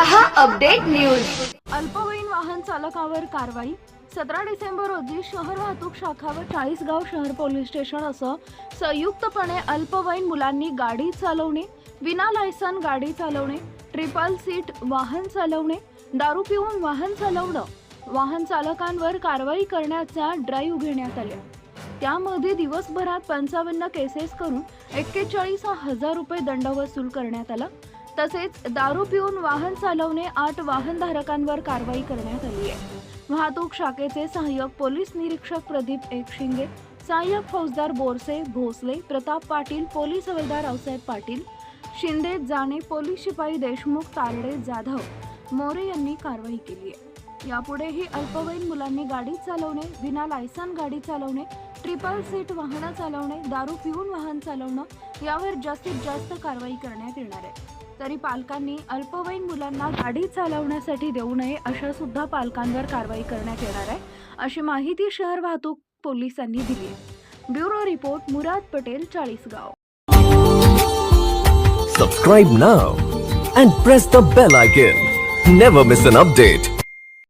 रहा update news. अल्पवयीन वाहन चालकावर कारवाई. सतरा डिसेंबर रोजी शहर वाहतूक शाखा व चाळीसगाव शहर पोलीस स्टेशन असं संयुक्तपणे अल्पवयीन मुलांनी गाडी चालवणे विना लायसन गाडी चालवणे ट्रिपल सीट वाहन चालवणे दारू पिऊन वाहन चालवणं वाहन चालकांवर कारवाई करण्याचा ड्राईव्ह घेण्यात आला. त्यामध्ये दिवसभरात पंचावन्न केसेस करून एक्केचाळीस हजार रुपये दंड वसूल करण्यात आला. तसेच दारू पिऊन वाहन चालवणे आठ वाहनधारकांवर कारवाई करण्यात आली आहे. वाहतूक शाखेचे सहाय्यक पोलीस निरीक्षक प्रदीप एकशिंगे सहाय्यक फौजदार बोरसे भोसले प्रताप पाटील पोलीस हवालदार रावसाहेब पाटील शिंदे जाणे पोलीस शिपाई देशमुख तारडे जाधव मोरे यांनी कारवाई केली आहे. यापुढेही अल्पवयीन मुलांनी गाडी चालवणे विना लायसन गाडी चालवणे ट्रिपल सीट वाहनं चालवणे दारू पिऊन वाहन चालवणं यावर जास्तीत जास्त कारवाई करण्यात येणार आहे. तरी पालकांनी अल्पवयीन मुलांना गाडी चालवण्यासाठी देऊ नये अशा सुद्धा पालकांवर कारवाई करण्यात येणार आहे अशी माहिती शहर वाहतूक पोलिसांनी दिली आहे. Bureau report Murad Patel Chalisgaon. Subscribe now and press the bell icon never miss an update